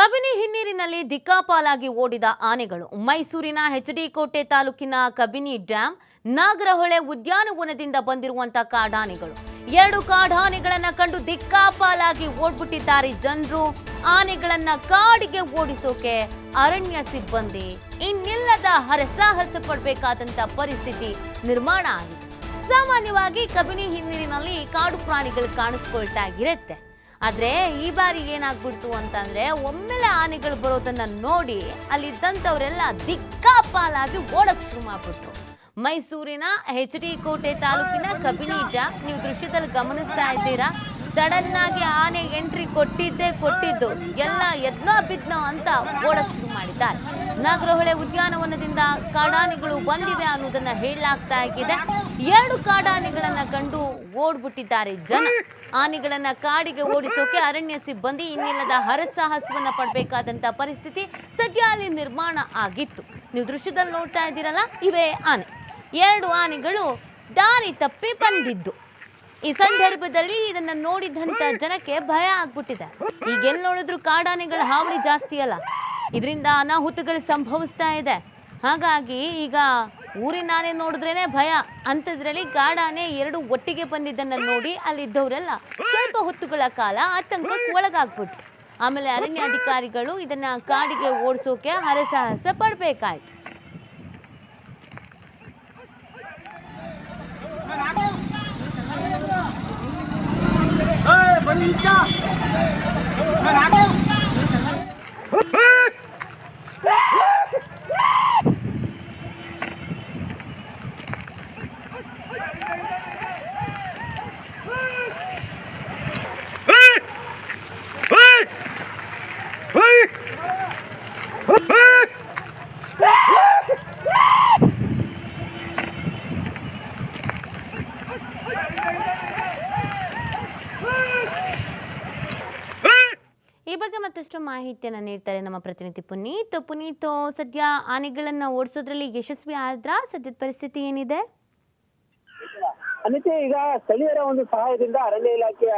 ಕಬಿನಿ ಹಿನ್ನೀರಿನಲ್ಲಿ ದಿಕ್ಕಾಪಾಲಾಗಿ ಓಡಿದ ಆನೆಗಳು ಮೈಸೂರಿನ ಹೆಚ್ಡಿ ಕೋಟೆ ತಾಲೂಕಿನ ಕಬಿನಿ ಡ್ಯಾಂ, ನಾಗರಹೊಳೆ ಉದ್ಯಾನವನದಿಂದ ಬಂದಿರುವಂತ ಕಾಡಾನೆಗಳು. ಎರಡು ಕಾಡಾನೆಗಳನ್ನ ಕಂಡು ದಿಕ್ಕಾಪಾಲಾಗಿ ಓಡ್ಬಿಟ್ಟಿದ್ದಾರೆ ಜನರು. ಆನೆಗಳನ್ನ ಕಾಡಿಗೆ ಓಡಿಸೋಕೆ ಅರಣ್ಯ ಸಿಬ್ಬಂದಿ ಇನ್ನಿಲ್ಲದ ಹರಸಾಹಸ ಪಡ್ಬೇಕಾದಂತ ಪರಿಸ್ಥಿತಿ ನಿರ್ಮಾಣ ಆಗಿದೆ. ಸಾಮಾನ್ಯವಾಗಿ ಕಬಿನಿ ಹಿನ್ನೀರಿನಲ್ಲಿ ಕಾಡು ಪ್ರಾಣಿಗಳು ಕಾಣಿಸ್ಕೊಳ್ತಾ ಇರುತ್ತೆ. ಆದ್ರೆ ಈ ಬಾರಿ ಏನಾಗ್ಬಿಡ್ತು ಅಂತಂದ್ರೆ ಒಮ್ಮೆಲೆ ಆನೆಗಳು ಬರೋದನ್ನ ನೋಡಿ ಅಲ್ಲಿದ್ದಂಥವರೆಲ್ಲ ದಿಕ್ಕಾಪಾಲಾಗಿ ಓಡಕ್ ಶುರು ಮಾಡ್ಬಿಟ್ರು. ಮೈಸೂರಿನ ಹೆಚ್ ಡಿ ಕೋಟೆ ತಾಲೂಕಿನ ಡ್ಯಾಮ್, ನೀವು ದೃಶ್ಯದಲ್ಲಿ ಗಮನಿಸ್ತಾ ಇದ್ದೀರಾ? ಸಡನ್ ಆಗಿ ಆನೆ ಎಂಟ್ರಿ ಕೊಟ್ಟಿದ್ದೇ ಕೊಟ್ಟಿದ್ದು. ಎಲ್ಲ ಎದ್ನ ಬಿದ್ನೋ ಅಂತ ಓಡಕ್ ಶುರು ಮಾಡಿದ್ದಾರೆ. ನಾಗರಹೊಳೆ ಉದ್ಯಾನವನದಿಂದ ಕಾಡಾನೆಗಳು ಬಂದಿವೆ ಅನ್ನೋದನ್ನ ಹೇಳಲಾಗ್ತಾ ಇದೆ. ಎರಡು ಕಾಡಾನೆಗಳನ್ನ ಕಂಡು ಓಡ್ಬಿಟ್ಟಿದ್ದಾರೆ ಜನ. ಆನೆಗಳನ್ನ ಕಾಡಿಗೆ ಓಡಿಸೋಕೆ ಅರಣ್ಯ ಸಿಬ್ಬಂದಿ ಇನ್ನಿಲ್ಲದ ಹರಸಾಹಸವನ್ನ ಪಡಬೇಕಾದಂತ ಪರಿಸ್ಥಿತಿ ಸದ್ಯ ಅಲ್ಲಿ ನಿರ್ಮಾಣ ಆಗಿತ್ತು. ನೀವು ದೃಶ್ಯದಲ್ಲಿ ನೋಡ್ತಾ ಇದ್ದೀರಲ್ಲ, ಇವೇ ಆನೆ. ಎರಡು ಆನೆಗಳು ದಾರಿ ತಪ್ಪಿ ಬಂದಿದ್ದು. ಈ ಸಂದರ್ಭದಲ್ಲಿ ಇದನ್ನ ನೋಡಿದಂತ ಜನಕ್ಕೆ ಭಯ ಆಗ್ಬಿಟ್ಟಿದೆ. ಈಗ ಎಲ್ಲಿ ನೋಡಿದ್ರು ಕಾಡಾನೆಗಳ ಹಾವಳಿ ಜಾಸ್ತಿ ಅಲ್ಲ. ಇದರಿಂದ ಅನಾಹುತಗಳು ಸಂಭವಿಸ್ತಾ ಇದೆ. ಹಾಗಾಗಿ ಈಗ ಊರಿನಾನೆ ನೋಡಿದ್ರೇನೆ ಭಯ. ಅಂಥದ್ರಲ್ಲಿ ಕಾಡಾನೆ ಎರಡು ಒಟ್ಟಿಗೆ ಬಂದಿದ್ದನ್ನ ನೋಡಿ ಅಲ್ಲಿದ್ದವರೆಲ್ಲ ಸ್ವಲ್ಪ ಹೊತ್ತುಗಳ ಕಾಲ ಆತಂಕಕ್ಕೆ ಒಳಗಾಗ್ಬಿಟ್ರು. ಆಮೇಲೆ ಅರಣ್ಯಾಧಿಕಾರಿಗಳು ಇದನ್ನ ಕಾಡಿಗೆ ಓಡಿಸೋಕೆ ಹರಸಾಹಸ ಪಡಬೇಕಾಯ್ತು. ಮತ್ತಷ್ಟು ಮಾಹಿತಿಯನ್ನು ನೀಡ್ತಾರೆ ನಮ್ಮ ಪ್ರತಿನಿಧಿ ಪುನೀತ್. ಪುನೀತ್ ಸದ್ಯ ಆನೆಗಳನ್ನ ಓಡಿಸೋದ್ರಲ್ಲಿ ಯಶಸ್ವಿ ಆದ್ರ? ಸದ್ಯದ ಪರಿಸ್ಥಿತಿ ಏನಿದೆ? ಅನಿತೆ ಈಗ ಸ್ಥಳೀಯರ ಒಂದು ಸಹಾಯದಿಂದ ಅರಣ್ಯ ಇಲಾಖೆಯ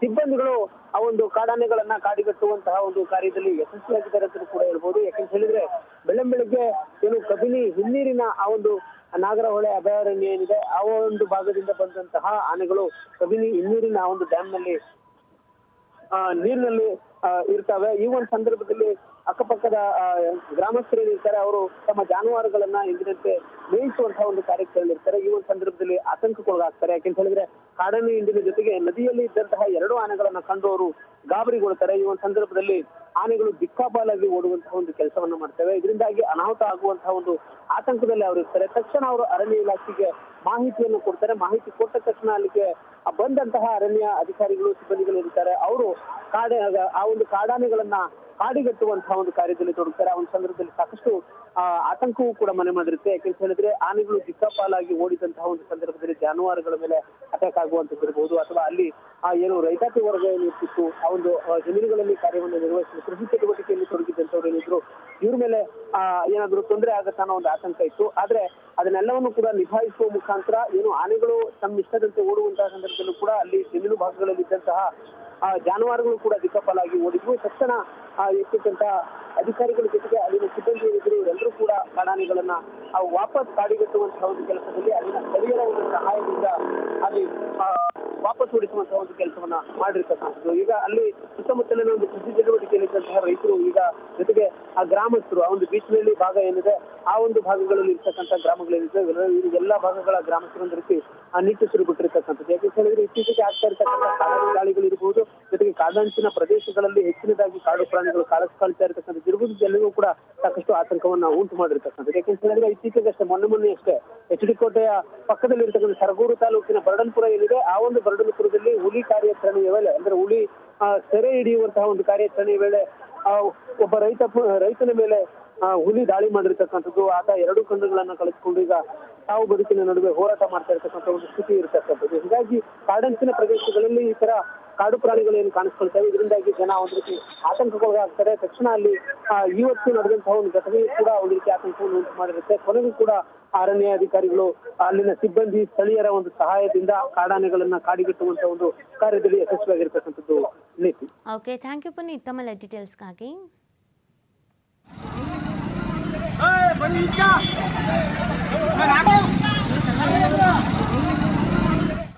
ಸಿಬ್ಬಂದಿಗಳು ಆ ಒಂದು ಕಾಡಾನೆಗಳನ್ನ ಕಾಡಿಗಟ್ಟುವಂತಹ ಒಂದು ಕಾರ್ಯದಲ್ಲಿ ಯಶಸ್ವಿಯಾಗಿದ್ದಾರೆ ಅಂತ ಕೂಡ ಹೇಳ್ಬೋದು. ಯಾಕಂತ ಹೇಳಿದ್ರೆ ಬೆಳ್ಳಂ ಬೆಳಗ್ಗೆ ಏನು ಕಬಿನಿ ಹಿನ್ನೀರಿನ ಆ ಒಂದು ನಾಗರಹೊಳೆ ಅಭಯಾರಣ್ಯ ಏನಿದೆ ಆ ಒಂದು ಭಾಗದಿಂದ ಬಂದಂತಹ ಆನೆಗಳು ಕಬಿನಿ ಹಿನ್ನೀರಿನ ಆ ಒಂದು ಡ್ಯಾಮ್ನಲ್ಲಿ ಆ, ನೀರಿನಲ್ಲಿ ಇರ್ತವೆ. ಈ ಒಂದು ಸಂದರ್ಭದಲ್ಲಿ ಅಕ್ಕಪಕ್ಕದ ಗ್ರಾಮಸ್ಥರು ಇರ್ತಾರೆ. ಅವರು ತಮ್ಮ ಜಾನುವಾರುಗಳನ್ನ ಎಂದಿನಂತೆ ಮೇಯಿಸುವಂತಹ ಒಂದು ಕಾರ್ಯಕ್ರಮದಲ್ಲಿರ್ತಾರೆ ಈ ಒಂದು ಸಂದರ್ಭದಲ್ಲಿ ಆತಂಕಕ್ಕೊಳಗಾಗ್ತಾರೆ. ಯಾಕೆಂತ ಹೇಳಿದ್ರೆ, ಕಾಡನ್ನು ಹಿಂಡಿನ ಜೊತೆಗೆ ನದಿಯಲ್ಲಿ ಇದ್ದಂತಹ ಎರಡು ಆನೆಗಳನ್ನ ಕಂಡು ಅವರು ಗಾಬರಿಗೊಳ್ತಾರೆ. ಈ ಒಂದು ಸಂದರ್ಭದಲ್ಲಿ ಆನೆಗಳು ದಿಕ್ಕಾಪಾಲಾಗಿ ಓಡುವಂತಹ ಒಂದು ಕೆಲಸವನ್ನ ಮಾಡ್ತವೆ. ಇದರಿಂದಾಗಿ ಅನಾಹುತ ಆಗುವಂತಹ ಒಂದು ಆತಂಕದಲ್ಲಿ ಅವರು ಇರ್ತಾರೆ ತಕ್ಷಣ ಅವರು ಅರಣ್ಯ ಇಲಾಖೆಗೆ ಮಾಹಿತಿಯನ್ನು ಕೊಡ್ತಾರೆ. ಮಾಹಿತಿ ಕೊಟ್ಟ ತಕ್ಷಣ ಅಲ್ಲಿಗೆ ಬಂದಂತಹ ಅರಣ್ಯ ಅಧಿಕಾರಿಗಳು, ಸಿಬ್ಬಂದಿಗಳು ಇರ್ತಾರೆ. ಅವರು ಕಾಡ ಆ ಒಂದು ಕಾಡಾನೆಗಳನ್ನ ಕಾಡಿಗಟ್ಟುವಂತಹ ಒಂದು ಕಾರ್ಯದಲ್ಲಿ ತೊಡಗ್ತಾರೆ. ಆ ಒಂದು ಸಂದರ್ಭದಲ್ಲಿ ಸಾಕಷ್ಟು ಆತಂಕವೂ ಕೂಡ ಮನೆ ಮಾಡಿರುತ್ತೆ. ಯಾಕೆಂತ ಹೇಳಿದ್ರೆ ಆನೆಗಳು ದಿಕ್ಕಾಪಾಲಾಗಿ ಓಡಿದಂತಹ ಒಂದು ಸಂದರ್ಭದಲ್ಲಿ ಜಾನುವಾರುಗಳ ಮೇಲೆ ಅಟ್ಯಾಕ್ ಆಗುವಂತದ್ದು ಇರಬಹುದು ಅಥವಾ ಅಲ್ಲಿ ಆ ಏನು ರೈತಾಪಿ ವರ್ಗ ಏನಿರ್ತಿತ್ತು ಆ ಒಂದು ಜಮೀನುಗಳಲ್ಲಿ ಕಾರ್ಯವನ್ನು ನಿರ್ವಹಿಸಿದ ಕೃಷಿ ಚಟುವಟಿಕೆಯಲ್ಲಿ ತೊಡಗಿದ್ದಂಥವ್ರು ಏನಿದ್ರು, ಇವ್ರ ಮೇಲೆ, ಆ, ಏನಾದ್ರು ತೊಂದರೆ ಆಗತ್ತ ಅನ್ನೋ ಒಂದು ಆತಂಕ ಇತ್ತು. ಆದ್ರೆ ಅದನ್ನೆಲ್ಲವನ್ನು ಕೂಡ ನಿಭಾಯಿಸುವ ಮುಖಾಂತರ ಏನು ಆನೆಗಳು ತಮ್ಮ ಇಷ್ಟದಂತೆ ಓಡುವಂತಹ ಸಂದರ್ಭದಲ್ಲೂ ಕೂಡ ಅಲ್ಲಿ ಜಮೀನು ಭಾಗಗಳಲ್ಲಿ ಇದ್ದಂತಹ ಆ, ಜಾನುವಾರುಗಳು ಕೂಡ ದಿಕ್ಕಪ್ಪಲಾಗಿ ಓಡಿದ್ವು ತಕ್ಷಣ ಎತ್ತಿದ್ದಂತ ಅಧಿಕಾರಿಗಳ ಜೊತೆಗೆ ಅಲ್ಲಿನ ಸಿಬ್ಬಂದಿ ಇದ್ರು ಎಲ್ಲರೂ ಕೂಡ ಕಾಡಾನೆಗಳನ್ನ ಆ ವಾಪಸ್ ಕಾಡಿಗಟ್ಟುವಂತಹ ಒಂದು ಕೆಲಸದಲ್ಲಿ ಅಲ್ಲಿನ ಸ್ಥಳೀಯರ ಒಂದು ಸಹಾಯದಿಂದ ಅಲ್ಲಿ ವಾಪಸ್ ಓಡಿಸುವಂತಹ ಒಂದು ಕೆಲಸವನ್ನ ಮಾಡಿರ್ತಕ್ಕಂಥದ್ದು. ಈಗ ಅಲ್ಲಿ ಸುತ್ತಮುತ್ತಲಿನ ಒಂದು ಕೃಷಿ ಚಟುವಟಿಕೆಯಲ್ಲಿದ್ದಂತಹ ರೈತರು ಈಗ ಜೊತೆಗೆ ಆ ಗ್ರಾಮಸ್ಥರು, ಆ ಒಂದು ಬೀಚ್ನಲ್ಲಿ ಭಾಗ ಏನಿದೆ, ಆ ಒಂದು ಭಾಗಗಳಲ್ಲಿ ಇರ್ತಕ್ಕಂಥ ಗ್ರಾಮಗಳೇನಿದೆ ಎಲ್ಲ ಭಾಗಗಳ ಗ್ರಾಮಸ್ಥರು ಒಂದು ರೀತಿ ನಿಟ್ಟುಸಿರು ಬಿಟ್ಟಿರ್ತಕ್ಕಂಥದ್ದು. ಯಾಕೆ ಹೇಳಿದ್ರೆ ಇತ್ತೀಚೆಗೆ ಆಗ್ತಾ ಇರ್ತಕ್ಕಂಥ ಕಾಡು ದಾಳಿಗಳಿರ್ಬೋದು ಜೊತೆಗೆ ಕಾಡಂಚಿನ ಪ್ರದೇಶಗಳಲ್ಲಿ ಹೆಚ್ಚಿನದಾಗಿ ಕಾಡು ಪ್ರಾಣಿಗಳು ಕಾಣಿಸ್ಕೊಳ್ತಾ ಇರತಕ್ಕಂಥದ್ದು ಇರ್ಬೋದು ಜನರಿಗೂ ಕೂಡ ಸಾಕಷ್ಟು ಆತಂಕವನ್ನ ಉಂಟು ಮಾಡಿರ್ತಕ್ಕಂಥದ್ದು. ಯಾಕೆ ಹೇಳಿದ್ರೆ ಇತ್ತೀಚೆಗೆ ಅಷ್ಟೇ, ಮೊನ್ನೆ ಮೊನ್ನೆ ಅಷ್ಟೇ, ಎಚ್ ಡಿ ಕೋಟೆಯ ಪಕ್ಕದಲ್ಲಿ ಇರ್ತಕ್ಕಂಥ ಸರಗೂರು ತಾಲೂಕಿನ ಬರಡನ್ಪುರ ಏನಿದೆ, ಆ ಒಂದು ಬರಡನ್ಪುರದಲ್ಲಿ ಹುಲಿ ಕಾರ್ಯಾಚರಣೆಯ ವೇಳೆ, ಅಂದ್ರೆ ಹುಲಿ ಸೆರೆ ಹಿಡಿಯುವಂತಹ ಒಂದು ಕಾರ್ಯಾಚರಣೆಯ ವೇಳೆ ಒಬ್ಬ ರೈತ ರೈತನ ಮೇಲೆ ಹುಲಿ ದಾಳಿ ಮಾಡಿರ್ತಕ್ಕಂಥದ್ದು, ಆತ ಎರಡು ಕಣ್ಣುಗಳನ್ನ ಕಳೆದುಕೊಂಡು ಈಗ ಸಾವು ಬದುಕಿನ ನಡುವೆ ಹೋರಾಟ ಮಾಡ್ತಾ ಇರ್ತಕ್ಕಂಥ ಒಂದು ಸ್ಥಿತಿ ಇರತಕ್ಕಂಥದ್ದು. ಹೀಗಾಗಿ ಕಾಡಂಚಿನ ಪ್ರದೇಶಗಳಲ್ಲಿ ಈ ತರ ಕಾಡು ಪ್ರಾಣಿಗಳು ಏನು ಕಾಣಿಸ್ಕೊಳ್ತವೆ. ಇದರಿಂದಾಗಿ ಜನ ಒಂದು ರೀತಿ ಆತಂಕಗೊಳಗಾಗ್ತಾರೆ ತಕ್ಷಣ ಅಲ್ಲಿ ಇವತ್ತು ನಡೆದಂತಹ ಒಂದು ಘಟನೆಯು ಕೂಡ ಒಂದು ರೀತಿ ಆತಂಕವನ್ನು ಉಂಟು ಮಾಡಿರುತ್ತೆ. ಕೊನೆಗೂ ಕೂಡ ಅರಣ್ಯ ಅಧಿಕಾರಿಗಳು ಅಲ್ಲಿನ ಸಿಬ್ಬಂದಿ ಸ್ಥಳೀಯರ ಒಂದು ಸಹಾಯದಿಂದ ಕಾಡಾನೆಗಳನ್ನ ಕಾಡಿಗಿಟ್ಟುವಂತ ಒಂದು ಕಾರ್ಯದಲ್ಲಿ ಯಶಸ್ವಿಯಾಗಿರ್ತಕ್ಕಂಥದ್ದು ನೀತಿ. ಓಕೆ ಥ್ಯಾಂಕ್ ಯು ಪುನೀತ್ ತಮ್ಮ ಡೀಟೇಲ್ಸ್ಗಾಗಿ ಬನ್ನಿ